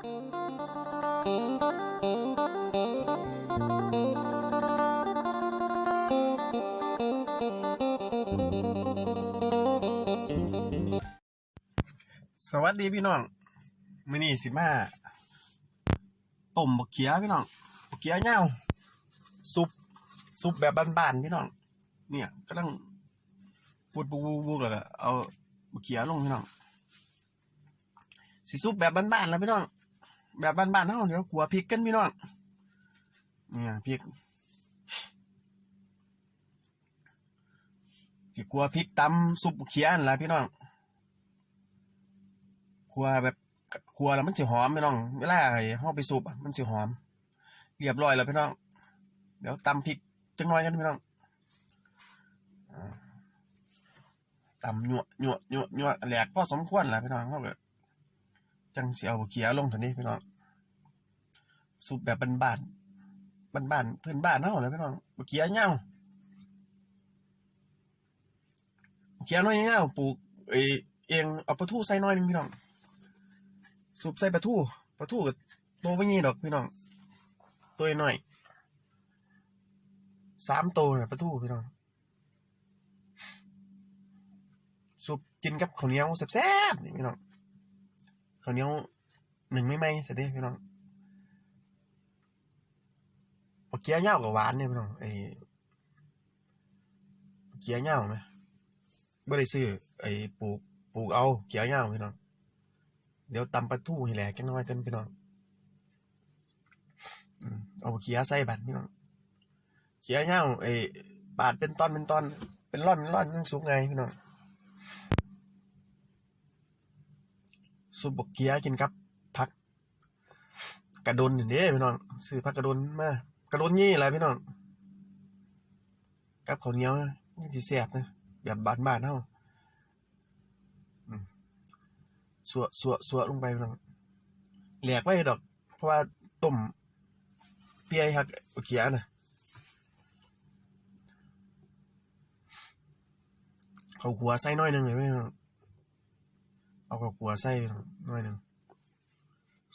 สวัสดีพี่น้องมื้อนี้สิมาต้มบักเขียพี่น้องบักเขียเหย้าซุปซุปแบบบานๆพี่น้อง เนี่ยกำลังพูดบุกๆๆแล้วก็เอาบักเขียลงพี่น้องสิซุปแบบบานๆแล้วพี่น้อง แบบบ้านๆเฮาเดี๋ยวขัวพริกกันพี่น้องเนี่ยพริกสิขัวพริกตำซุปเขียนละพี่น้องครัวแบบครัวแล้วมันสิหอมพี่น้องเวลาไอ้เฮาไปซุปมันสิหอม เรียบร้อยแล้วพี่น้อง เดี๋ยวตำพริกจังน้อยกันพี่น้องตำหยวดหยวดหยวหยวแหลกพอสมควรแล้วพี่น้องเฮาก็ จังสิเอาเขียลงเท่านี้พี่น้องซุปแบบบ้านๆบ้านๆพื้นบ้านเฮาเลยพี่น้องบ่เขียเหย้าเขียน้อยเหย้าปลูกเอเองเอาปลาทูใส่น้อยหนึงพี่น้องสูบใส่ปลาทูปลาทูกับตัวไม่ยี่ดอกพี่น้อง ตัวน้อยสามตัวเนี่ยปลาทูพี่น้องสูบกินกับข้าวเหนียวแซ่บๆนี่พี่น้อง ข้าวเนียหนึ่งไม่ไหมเสร็จเด้พี่น้องปเกี๊ยวเหย้ากับหวานเนี่ยพี่น้องไอ้เกี๊ยวเหย้าไหมไม่ได้ซื้อไอ้ปลูกปลูกเอาเกี๊ยวเหย้าพี่น้องเดี๋ยวตำปลาทูให้แหลกกันหน่อยกันพี่น้องอืมเอาเขียวใส่บัดพี่น้องเขียเงาไอ้ปาดเป็นตอนเป็นตอน เป็นร่อนเป็นร่อนยังสุกไงพี่น้อง สุบบกเกียกินกับผักกระดนอย่างนี้พี่น้องซื้อผักกระดนมากระดนยี่อะไรพี่น้องกับข้าวเหนียวนะมันสิแซ่บนะแบบบานๆเฮาสัวสัวสัวลงไปพี่น้องแหลกไว้ดอก เพราะว่าต้มเปียฮักเขียนะเขาขัวใส่น้อยหนึ่งเลยพี่น้อง เอาเขาขัวใส่น้อยหนึ่ง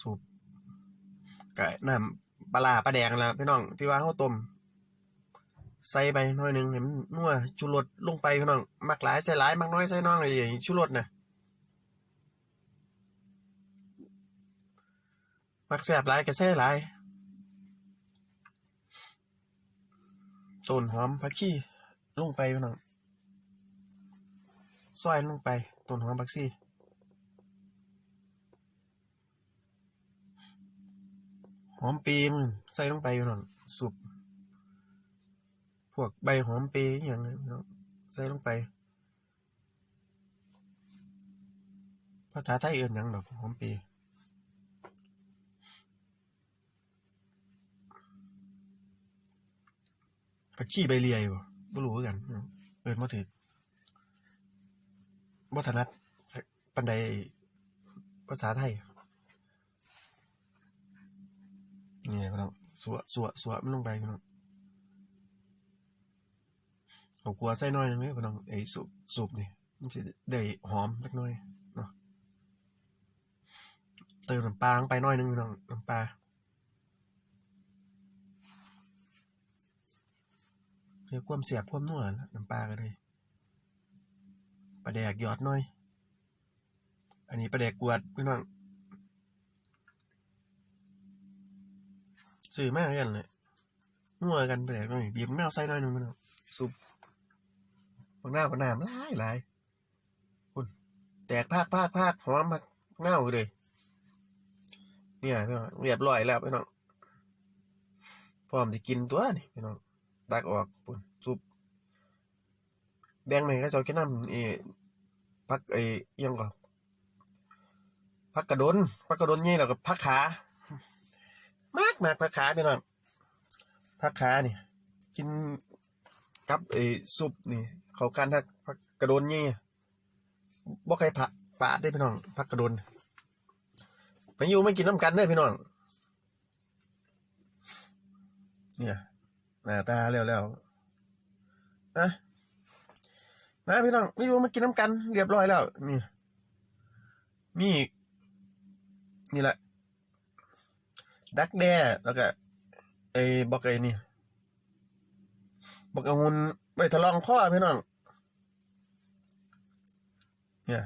สูบกะน้ำปลาร้าปลาแดงแล้วพี่น้องที่ว่าเขาต้มใส่ไปหน้อยหนึ่งเห็นนัวชูรสลงไปพี่น้องมักหลายใส่หลายมักน้อยใส่น้อยอะไรอย่างชูรสน่ะมักแสบหลายกระแซ่หลายต้นหอมผักชีลงไปพี่น้องซอยลงไปต้นหอมผักชี หอมปีมันใส่ลงไปพี่น้องสุปพวกใบหอมปีอย่างนี้ใส่ลงไปภาษาไทยเอื่นยังดอกหอมปีผักชีใบเลียบ่บ่รู้กัน เอิ้นบ่ถูกบ่ถนัดปานใดภาษาไทย นี่พี่น้องสวสวสัวมันลงไปพี่น้องเอากลัวใส่น่อยหนึงเด้อพี่น้องไอ้สูบสูบนี่มันสิได้หอมสักหน่อยเนาะเติมน้ำปลาลงไปน่อยนึงพี่น้องน้ำปลาเพื่อความเสียบความนัวแล้วน้ำปลาก็เลยปลาแดกยอดน่อย อันนี้ปลาแดกกวดพี่น้อง ซื้อมากกันเลยนัวกันไปลาแดกหน่บีบแมวใส่น่อยหนึงพี่น้องซุปบางหน้าบางหน้ามันหลายหลายคุณแตกภาคภาคภาคหอมมากเน่าเลย เนี่ยพี่น้องเรียบร้อยแล้วพี่น้องพร้อมจะกินตัวนี่พี่น้องตักออกปุ่นซุปแบงให้เขาเจ้ากินน้ำเอพักไอ้อิหยังก่อนพักกระดนพักกระดนนี่แล้วก็พักขา มากมากพักขาพี่น้องพักขานี่กินกับไอ้ซุปนี่ เขากันทักพักกระโดนนี่บ่ใครผักปาดได้พี่น้องพักกระโดนมาอยู่ไม่กินน้ำกันเด้อพี่น้องเนี่ยหน้าตาแล้วแล้วนะมาพี่น้องไม่รู้มากินน้ำกัน เรียบร้อยแล้วนี่มีอีกนี่แหละ ดักแด้แล้วก็ไอ้บอกไอ้นี่บอกอาหุ่นไปทะลองข้อพี่น้อง เนี่ย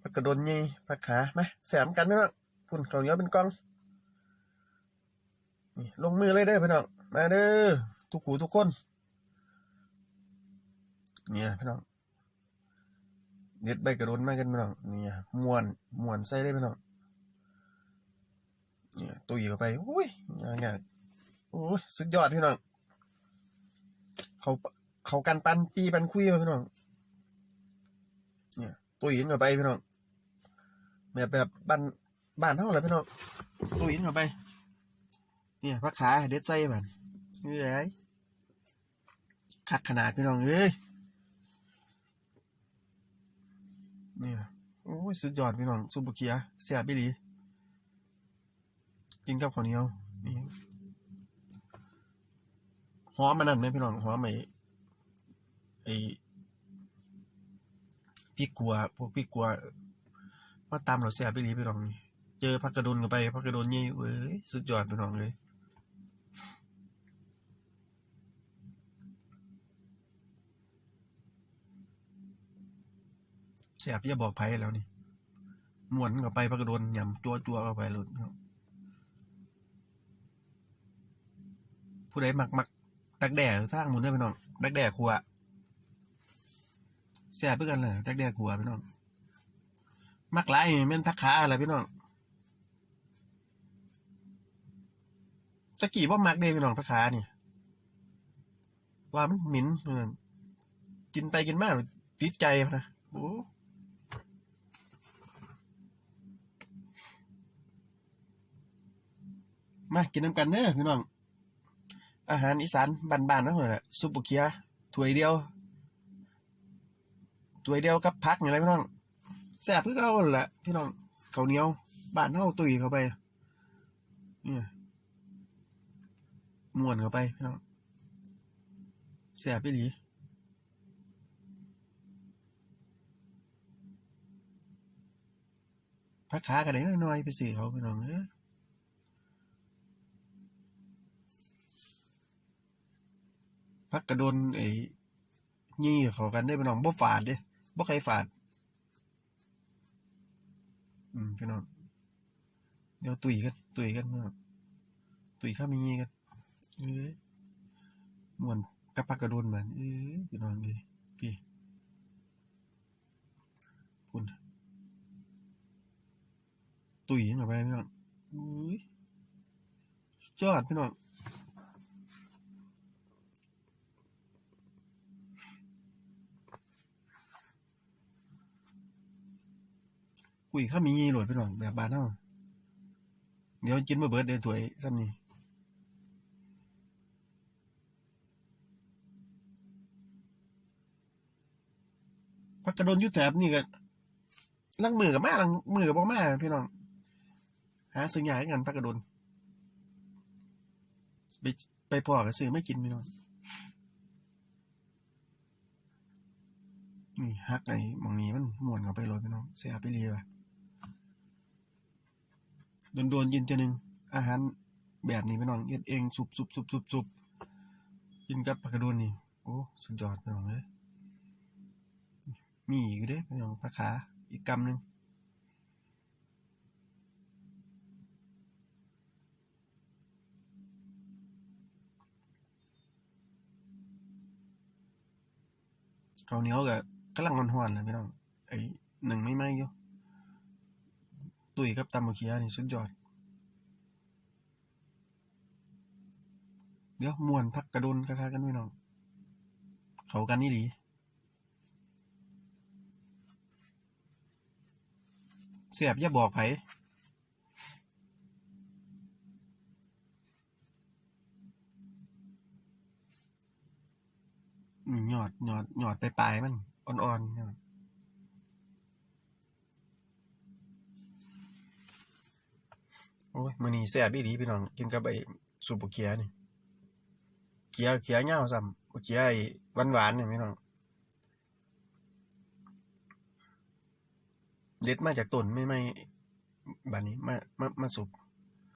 ผักกระโดนยี่ผักขาไหมแสมกันพี่น้องพุ่นเขาเหนียเป็นกองนี่ลงมือเลยเด้อพี่น้อง มาเด้อทุกหูทุกคน เนี่ยพี่น้องเด็ดใบกระโดนมากันพี่น้อง เนี่ยม้วนม้วนใส่ได้พี่น้อง เนี่ยตุยเข้าไปอุ้ยงานงานโอ้ยสุดยอดพี่น้องเขาเขากันปันปีปันคุยมาพี่น้องเนี่ยตุยเข้าไปพี่น้องแบบแบบบ้านบ้านเท่าไหร่พี่น้องตุยเข้าไป เนี่ยพักขาเด็ดใส่มันเอ้ยขัดขนาดพี่น้องเอ้ยเนี่ยโอ้ยสุดยอดพี่น้องซุปเปอร์เคียเสียบิลี กินกับข้าวเหนียวนี่หอมมันนั่นไหมพี่น้องหอมไหมไอ้พริกกัวพวกพริกกัวมาตามเราเสียบิลีพี่น้องเจอพักกระโดนกันไปพักกระโดนนี่เว้ยสุดยอดพี่น้องเลยเสียบอย่าบอกไผแล้วนี่มวนเข้าไปพักกระโดนยำจัวจัวๆเข้าไปเลยครับ ผู้ใดมักมักดักแด่สร้างหมุนได้พี่น้องดักแด่ครัวเสียบเพื่อกันเลยดักแด่ครัวพี่น้องมักหลายนี่แม่นพักขาอะไรพี่น้องตะกี้ว่ามักเด้พี่น้องพักขานี่ว่ามันหมิ่นเออกินไปกินมากติดใจนะโอ้มากินน้ำกันเด้อพี่น้อง อาหารอีสานบ้านๆนะเหรอซุปบุเกียถ้วยเดียวถ้วยเดียวกับพักอย่างไรพี่น้องแซ่บเพื่อเขาแหละพี่น้องเขาเหนียวบ้านเฮาตุยเข้าไปเนี่ยม่วนเข้าไปพี่น้องแซ่บไปหลีพักขากันได้น้อยๆไปสื่เขาพี่น้องเออ พักกระโดนไอ้ยี่เขากันได้พี่น้องบ่ฝาดเด้บ่ใครฝาด อืมพี่น้องเดี๋ยวตุยกันตุยกันพี่น้องตุยข้ามีงี้กันเอ้ยมวนกับพักกระโดนมันเอ้ยพี่น้องเอ้ยพี่พุ่นตุยเข้าไปพี่น้องอุ้ยสุดยอดพี่น้อง กุยข้ามีงี้โหลดพี่น้องแบบบานเฮาเดี๋ยวกินมาเบิดเดี๋ยวถวยซ้ำนี่พักกระโดนยุแถบนี่ก็ลังมือกับมาลังมือกับบ่มาพี่น้องหาซื้อยาให้กันพักกระโดนไปไปพอกับซื้อไม่กินพี่น้องนี่ฮักไอ้หมองนี้มันม่วนเข้าไปเลยพี่น้องเสียไปเรียว่ะ โดนๆกินเทีนึงอาหารแบบนี้พี่น้องเฮ็ดเองสุบสุบสุบสุบสุบกินกับผักกระโดนนี่โอ้สุดยอดพี่น้องเลยมีอีกเด้พี่น้องผักขาอีกกำหนึ่งข้าวเหนียวกับกำลังร้อนๆนะพี่น้องไอ้หนึ่งไม่ไหม้อยู่ ตุยกับตำมะเขียนี่สุดยอด เดี๋ยวมวนพักกระโดนคากันพี่น้อง เขากันนี่ดีเสียบอย่าบอกไผหยอดหยอดหยอดไปปลายมันอ่อนๆหย อดโอ้ยมื้อนี้แซ่บอีหลีพี่น้องกินกับไอ้ซุปบะเกียนี่เกียเกียเหงาซ้ำบ่เกียไอ้หวานๆนี่พี่น้องเด็ดมาจากต้นไม่ไม่บัดนี้มามามาสุบ